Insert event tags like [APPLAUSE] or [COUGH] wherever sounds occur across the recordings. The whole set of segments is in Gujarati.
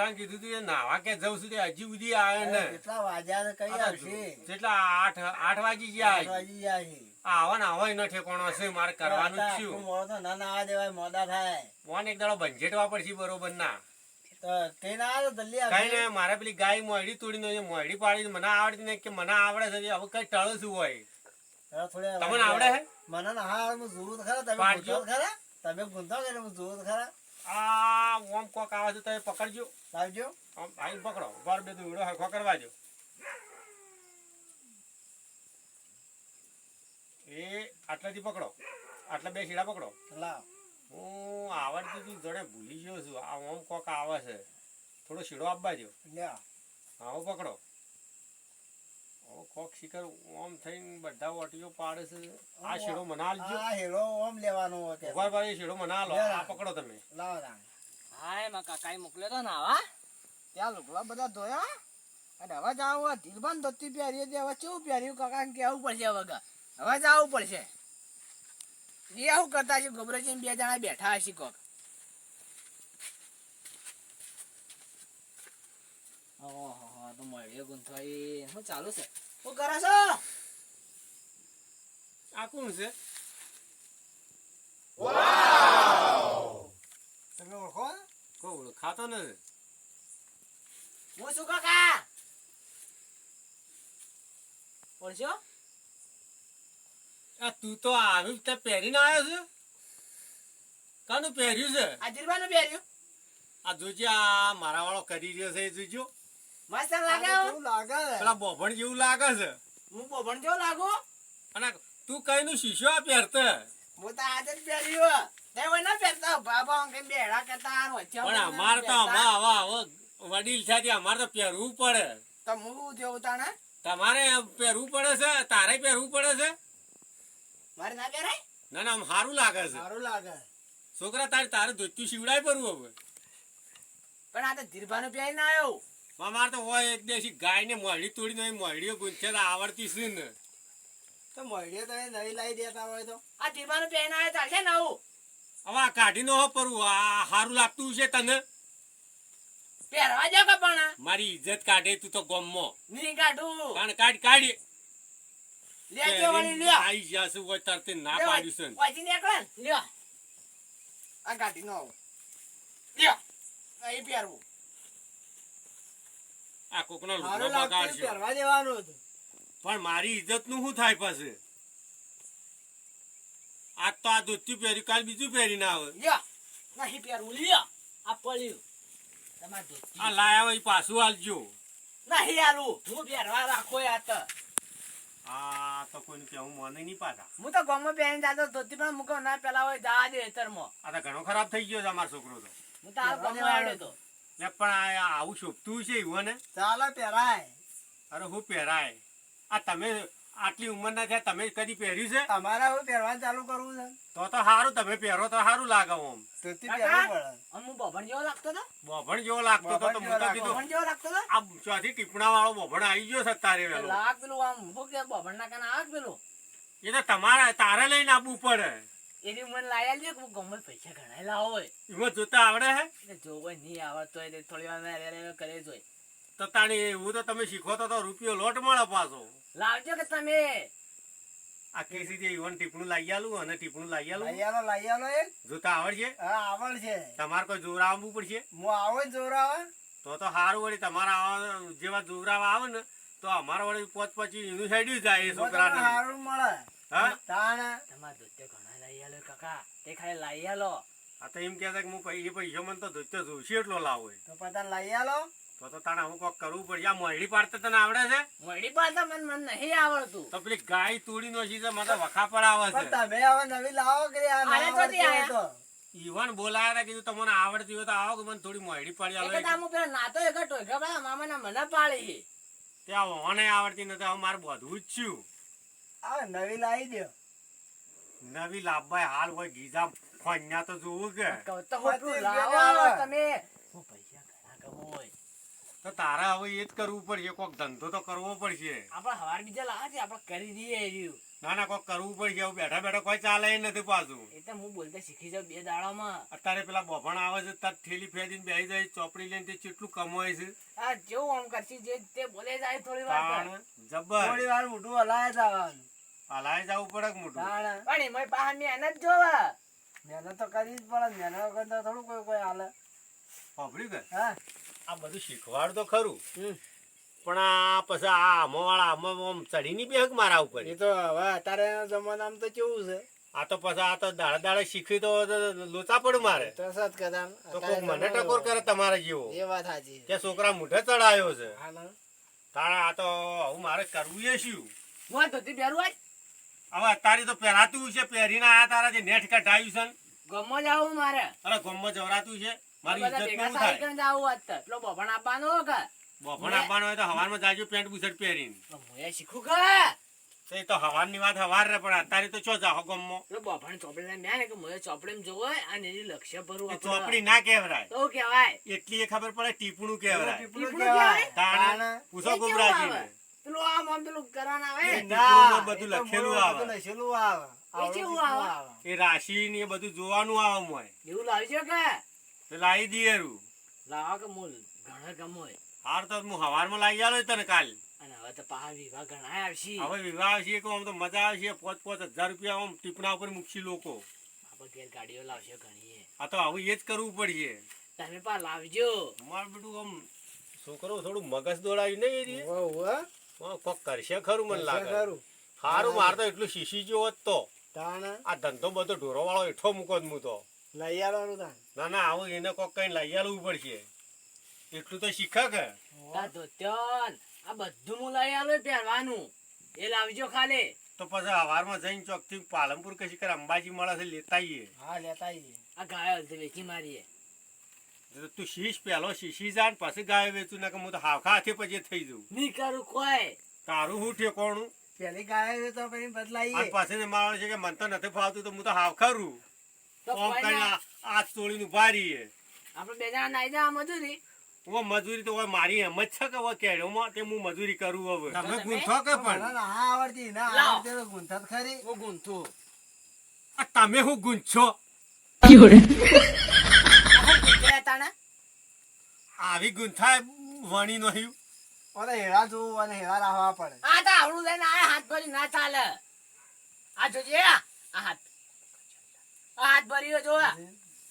છોકરાને કીધું હતું એ નાવા કે જવું સુધી હજી સુધી આવે ને. કેટલા વાગ્યા કઈ આવશે કેટલા? આઠ આઠ વાગી ગયા આઠ વાગી ગયા છે. આવા ને આવા એનો ઠેકોણો છે મારે કરવાનું જ છું. મોડો તો ના ના દેવાય મોડા થાય. ફોન એક દાડો બંજેટવા પડશે બરોબર ના. કઈ ને મારે પેલી ગાય મોડી તોડી મોડી પાડી મને આવડતી ને કે મને આવડે છે હવે કઈ ટળું છું હોય. તમને આવડે મને ના હા હું ખરા. તમે ખરા? તમે ગુંધો કે હું ખરા? આ ઓમ કોક આવે છે તો એ પકડજો. લાવજો. આમ આઈને પકડો. બાર બે દોડો હરખો કરવા દો એ આટલાથી પકડો. આટલા બે શીડા પકડો. લાવ. હું આવડતી હતી જોડે ભૂલી ગયો છું. આ ઓમ કોક આવે છે. થોડો શીડો આપવા જો લ્યો. પકડો. કોક શિખર ઓમ થઈને બધા ઓટીઓ પાડે છે. આ શેડો મને આલજો આ હેરો ઓમ લેવાનો હતો ઊભા ભાઈ શીડો મને આલો આ પકડો તમે. લાવો તાણ. હા એમાં કાકાએ મોકલ્યો તો ને આવા? ત્યાં લુગડા બધા ધોયા? અને હવે જાવ ધીરબાન ધોતી પહેરીએ તે હવે કેવું પહેર્યું? કાકા કેવું પડશે હવે. હવે જવું પડશે. એ આવું કરતા છે ગોબરેજી બે જણા બેઠા હશે કોક. ઓહો. હો, તો મળ્યો ગુંથવાઈ. શું ચાલુ છે. શું કરે છો? આ કોણ છે? તમે ઓળખો? કોઈ ઓળખાતો નથી. હું શું કાકા? ઓળખ્યો આ તું તો આવી તે પહેરીને આવ્યો છે? કાનું પહેર્યું છે? આ જીરવાનું પહેર્યું. આ જોજે આ મારા વાળો કરી રહ્યો છે એ જોજો. મસ્ત લાગે કેવું લાગે પેલા બોભણ જેવું લાગે છે. હું બોભણ જેવો લાગુ? અને તું કઈ નું શીશો પહેરતે. હું તો આજે જ પહેર્યું તે ના પહેરતા બાબા બેડા કરતા પણ અમારે તો પહેરતા. આવા આવા વડીલ છે અમારે તો પહેરવું પડે. તો હું જેવું તાણે? તમારે પહેરવું પડે છે? તારે પહેરવું પડે છે? મારે ના પહેરાય? ના ના સારું લાગે છે. સારું લાગે. છોકરા તારે તારે ધોતું શિવડાય પડવું હવે. પણ આ તો ધીરબાનું પહેરીને આવ્યો. અમારે તો હોય એક દેશી ગાય ને મોડી તોડી નહીં મોયડીઓ ગુંચે તો આવડતી છે ને. તો મળીએ તમે નવી લાવી દેતા હોય તો? આ ધીરબાનું પહેરીને આવે ચાલશે ને આવું હવે આ કાઢીને હો પરવું આ સારું લાગતું છે તને? પહેરવા જાવ કે પણ. મારી ઇજ્જત કાઢે તું તો ગમમાં નહીં કાઢું. કારણ કાઢ કાઢી. લેજો વળી લ્યો. આઈ જશે હોય તરતે ના પાડ્યું છે પછી નીકળે લ્યો. આ કાઢી નો આવું. લ્યો. અહીં પહેરવું. આ કોકનો લુગડો બગાડશે. પહેરવા દેવાનું હતું. પણ મારી ઇજ્જતનું શું થાય પછી? આજ તો આ ધોત્યું પહેરી કાલ બીજું પહેરીને આવે. નહીં પહેરવું લ્યો આ પડ્યું તમારે ધોતી આ લાયા હોય પાછું હાલજો. નહીં હાલું હું પહેરવા રાખો આ તો. આ તો કોઈને કેવું મને નહીં પાછા. હું તો ગમે પહેરીને જાતો ધોતી પણ મૂકો ના પેલા હોય જા દે હેતરમાં આ તો ઘણો ખરાબ થઈ ગયો છે અમારો છોકરો તો. હું તો આ પહેરવા ગમો આવ્યો તો લે પણ આવું શોભતું છે એવું ને? ચાલો પહેરાય. અરે હું પહેરાય. આ તમે આટલી ઉંમરના થયા તમે કદી પહેર્યું છે? અમારે હવે પહેરવાનું ચાલુ કરવું છે. તો તો સારું તમે પહેરો તો સારું લાગે આમ. હું બભણ જેવો લાગતો હતો બોભણ જેવો લાગતો તો બોભણ જેવો કીધું બભણ જેવો લાગતો હતો આ ચોથી ટીપણા વાળો બોભણ આવી ગયો છે તારે વેલો લાગ પેલું આમ કે બોભણ ના કાના આગ પેલું? એ તો તમારે તારે લઈને આપવું પડે. એની મન લાયા લે કે ગમે પૈસા ઘણા લાવો એમાં જોતા આવડે હે? એટલે જો કોઈ નહીં આવડતો હોય થોડી વાર મેં કરે જોઈ તો તાણી એવું તો તમે શીખો તો રૂપિયો લોટ મળે પાછો. લાવજો કે તમે. આ કેસી જે ઈવન ટીપણું લાવી આલું અને ટીપણું લાવી આલું. લઈ આલો લઈ આલો એ. જોતા આવડશે હા આવડ છે. તમારે કોઈ જોર આવવું પડશે? હું આવો જોરાવા તો તો સારું વળી તમારા જેવા જોરાવા આવે ને તો અમારા વળી પોચ પછી એનું સાઈડ જાય એ છોકરાને. સારું મળે. હા? તાણા તમારા દોતે ઘણા લઈ કાકા તે ખાલી લઈ આલો. આ તો એમ કહેતા કે હું એ પૈસો મને તો ધોતો જોઈશે એટલો લાવો તો પતા લઈ આલો. તો તો તાણે હું કોક કરવું પડશે. આ મોયડી પાડતા તને આવડે છે? મળી પાડતા મને મને નહીં આવડતું. તો પેલી ગાય તોડી નો છે મને વખા પર આવે છે. તમે હવે નવી લાવો કે આ તો ઈવન બોલાયા હતા કીધું તમને આવડતી હોય તો આવો કે મને થોડી મોયડી પાડી આલો. તો આમ પેલા નાતો એક ટોયકા ભાઈ મામાના મને પાડી ત્યાં ઓને આવડતી નથી હવે મારે બધું જ છું આ નવી લાવી દો નવી લાભભાઈ હાલ હોય ગીધા ખોન્યા તો જોવું કે. તમે. હું પૈસા ઘણા કમાઉં હોય. તો તારા હવે એ જ કરવું પડશે કોક ધંધો તો કરવો પડશે. આપણે હવાર બીજા લાવે છે આપણે કરી દઈએ ના ના કોક કરવું પડશે હવે બેઠા બેઠા કોઈ ચાલે નથી પાછું. એ તો હું બોલતા શીખી જાઉં બે દાડામાં. અત્યારે પેલા બોભણ આવે છે તાર ઠેલી ફેરીને બેસી જાય ચોપડી લઈને તે કેટલું કમાય છે. આ જેવું આમ કરશે જે તે બોલે જાય થોડી વાર જબર. થોડી વાર મોઢું હલાય જવાનું હલાય જવું પડે મોટું? પણ એમાં બહાર મહેનત જોવા. મહેનત તો કરવી જ પડે. મહેનત વગર તો થોડું કોઈ કોઈ હાલે. સાંભળ્યું કે હા. આ બધું શીખવાડ તો ખરું. પણ આ પછી આ આમો વાળા આમાં આમ ચડી ની બેહક મારા ઉપર. એ તો હવે અત્યારે જમાનામાં તો કેવું છે? આ તો પછી આ તો દાડે દાડે શીખી તો લોચા પડું મારે. તો સત કદામ તો કોક મને ટકોર કરે તમારે જેવો. એ વાત સાચી કે છોકરા મુઠે ચડાયો છે. હા આ તો હું મારે કરવું એ શું? હું તો બેરું આજ? હવે અત્યારે તો પહેરાતું છે પહેરીને આયા તારા જે નેટ કટાયું છે ગમો જ આવું મારે. અરે ગમમાં જવરાતું છે. મારી ઇજ્જત કેવું થાય કરીને જ આવું આજ તો. પેલો બફણ આપવાનો કે? બફણ આપવાનો હોય તો હવારમાં જાજો પેન્ટ બુશર્ટ પહેરીને. હું શીખું કે તો એ તો હવારની વાત હવાર રે પણ અત્યારે તો છો જાહો ગમો? બફણ ચોપડી ના કે મને ચોપડીમાં જોવો અને એની લક્ષ્ય ભરવું ચોપડી ના કહેવાય. તો કેવાય? એટલી એ ખબર પડે ટીપણું કહેવાય. ટીપણું કહેવાય. તાણે. પૂછો આવે? પેલું આમ આમ પેલું કરવાના આવે? ના બધું લખેલું આવે. લખેલું આવે. આવડું કેવું પીપળું આવે? એ રાશિ ને બધું જોવાનું આવે મોય એવું લાવજો કે? લાવી દઈએ રૂ લાવો કે મૂલ? ઘણા ગમો હાર તો હું હવારમાં લાવી આલો તને કાલ. અને હવે તો પાહા વિવાહ ઘણા આવશે. હવે વિવાહ છે કે આમ તો મજા આવશે. પાંચ પાંચ હજાર રૂપિયા આમ ટીપણા ઉપર મૂકશી લોકો. આપણે ઘેર ગાડીઓ લાવશે ઘણી આ તો આવું એ જ કરવું પડશે. તમે પા લાવજો. અમારું બધું આમ છોકરો થોડું મગજ દોડાવી નહીં કોક કરશે ખરું મને લાગે. ખરું. સારું મારે તો એટલું શીશી જેવો જ તો. આ ધંધો બધો ઢોરો વાળો એઠો મૂકો જ હું તો. લઈ આવવાનું તાણ. ના ના આવું એને કોક કઈ લઈ આવવું પડશે. એટલું તો શીખે કે. આ ધોતિયો ન આ બધું હું લઈ આલો પહેરવાનું. એ લાવજો ખાલી. તો પછી હવારમાં જઈને ચોકથી પાલનપુર કશી કરે અંબાજી મળે છે લેતા આવીએ હા લેતા આવીએ. આ ગાયો હલતે વેચી મારીએ. તો તું શીશ પેલો શીશી જા પછી ગાય વેચું ના કે હું તો હાવખા હાથે પછી થઈ જઉં. નહીં કરું કોઈ. તારું હું ઠેકોણું? પેલી ગાય તો પછી બદલાઈ પછી મારો છે કે મને તો નથી ફાવતું તો હું તો હાવ ખરું તો આમ કોઈ કઈ ના. આ તોડીને ઊભા રહીએ. આપણે બે જણા નાઈ જા મજૂરી? હું મજૂરી તો મારી એમ જ છે કે હવે કેળોમાં તે હું મજૂરી કરું હવે. તમે ગુંથો કે પણ? ના આવડતી ના આવડતી તો ગુંથત ખરી. હું ગુંથું. તમે શું ગુંથો? [LAUGHS] તાણે? આવી ગૂંથાય વણી નહીં ઓલે હેરા જોવું અને હેરા રાખવા પડે. આ તો આવડું લઈને આ હાથ ભરી ના ચાલે. આ જોજે આ હાથ. આ હાથ ભર્યો જો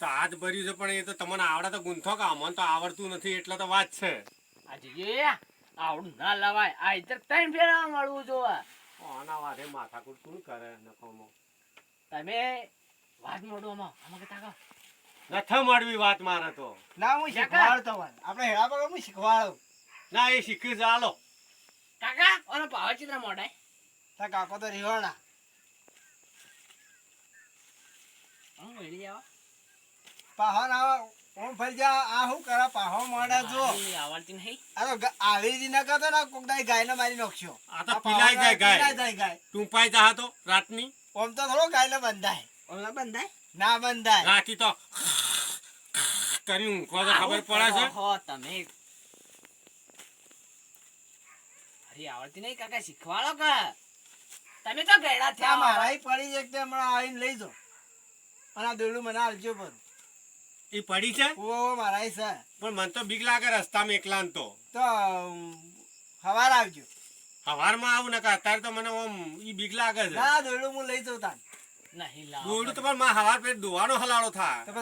તો હાથ ભર્યું છે પણ એ તો તમને આવડે તો ગુંથો કે અમને તો આવડતું નથી એટલે તો વાત છે. આ જોજે આવડું ના લવાય. આ ઇતર ટાઈમ ફેરવા મળવું જોવા. આના વારે માથાકૂટ શું કરે નફામાં તમે વાત મોઢું આમાં આમાં કે તાકો નથી મળવી વાત મારે તો. ના હું શીખવાડતો હોય આપણે હેરા પગર હું શીખવાડું. ના એ શીખી ચાલો કાકા ઓનો ભાવચિત્ર મોડાય તા કાકો તો રિવાણા હું મેળી જાવ પાહો ના ઓમ ફરી જા. આ શું કરા? પાહો મોડા જો. આવડતી નહીં. આ આવી રીતે ના કરતો ને મારી નાખશો. આ તો પીલાઈ જાય ગાય. પીલાઈ જાય ગાય. ટૂંપાઈ જા તો રાતની. ઓમ તો થોડો ગાયને બંધાય. ઓલા બંધાય. ના બંધાય. રાતી તો કરી ઊંઘો તો ખબર પડે છે? હો તમે. અરે આવડતી નહીં કાકા શીખવાડો કે. તમે તો ગયડા થયા મારા. પડી છે તે હમણાં આવીને લઈ જાઓ. અને આ દોરડું મને આલજો પર એ પડી છે? ઓ મારા છે. પણ મને તો બીક લાગે રસ્તામાં એકલા તો. તો હવાર સવાર આવજો. સવારમાં આવું ને અત્યારે તો મને ઓમ ઈ બીક લાગે છે. ના દોરડું હું લઈ જાઉં તાન. દોડું હવાર પેટ દોવાનો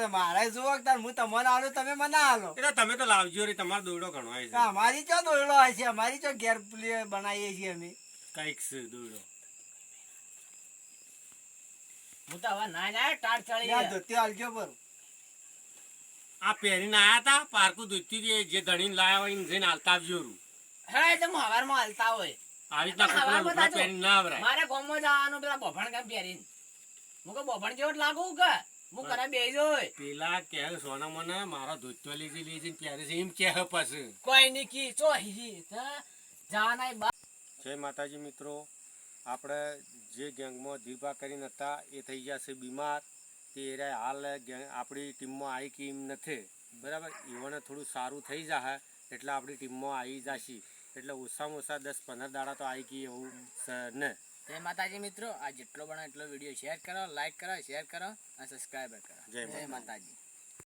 મારે તાર હું તમને આલું તમે મને આલો. એટલે તમે તો લાવજો રે તમારો દોડો ઘણો હોય છે. અમારી ચો દોરડો હશે અમારી ચો ઘેર બનાવીએ છીએ અમે. કંઈક છે દોડો હું તો હવે ના જાય ટાળ ચડી ત્યાં ધોતી આલજો પર આ પહેરીને આયા તા પારકું દૂધથી જે- ધણીને લાયા હોય એને જઈને હાલતા આવજો રૂ. હા એટલે હું હવારમાં હાલતા હોય. આવી રીતના પહેરીને ના આવરાય. મારે ગામમાં જવાનું પેલા બફાણ કામ પહેરીને. હું કહું જેવો લાગુ કે? હું ઘરે બે જોય પેલા કે સોના મને મારા ધોતિયો લીધી લીધી ત્યારે એમ કે પછી. કોઈ ની કી ચો હી જાનાય બા જય માતાજી મિત્રો. આપણે જે ગેંગમાં ધીરભા કરીને હતા એ થઈ ગયા છે બીમાર. તે એરે હાલ આપણી ટીમમાં આવી કે એમ નથી. બરાબર? એવાને થોડું સારું થઈ જશે એટલે આપણી ટીમમાં આવી જશે. એટલે ઓછામાં ઓછા દસ પંદર દાડા તો આવી ગઈ એવું ને. જય માતાજી મિત્રો આ જેટલો બને એટલો વીડિયો શેર કરો લાઈક કરો શેર કરો અને સબસ્ક્રાઈબ કરો. જય જય માતાજી.